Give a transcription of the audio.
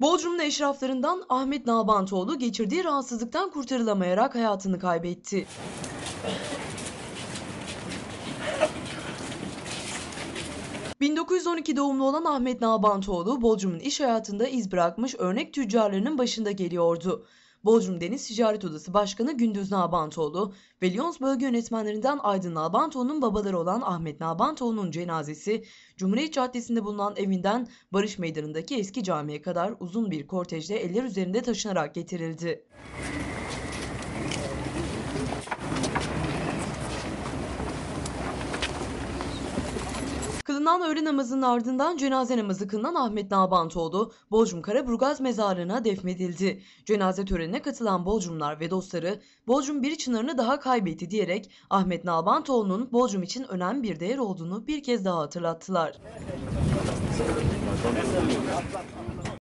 Bodrum'un eşraflarından Ahmet Nalbantoğlu geçirdiği rahatsızlıktan kurtarılamayarak hayatını kaybetti. ...1912 doğumlu olan Ahmet Nalbantoğlu, Bodrum'un iş hayatında iz bırakmış örnek tüccarlarının başında geliyordu. Bodrum Deniz Ticaret Odası Başkanı Gündüz Nalbantoğlu ve Lyons Bölge Yönetmenlerinden Aydın Nalbantoğlu'nun babaları olan Ahmet Nalbantoğlu'nun cenazesi, Cumhuriyet Caddesi'nde bulunan evinden Barış Meydanı'ndaki eski camiye kadar uzun bir kortejde eller üzerinde taşınarak getirildi. Kılınan öğle namazının ardından cenaze namazı kılınan Ahmet Nalbantoğlu, Bodrum Karaburgaz mezarlığına defnedildi. Cenaze törenine katılan Bodrumlar ve dostları, Bodrum bir çınarını daha kaybetti diyerek Ahmet Nalbantoğlu'nun Bodrum için önemli bir değer olduğunu bir kez daha hatırlattılar.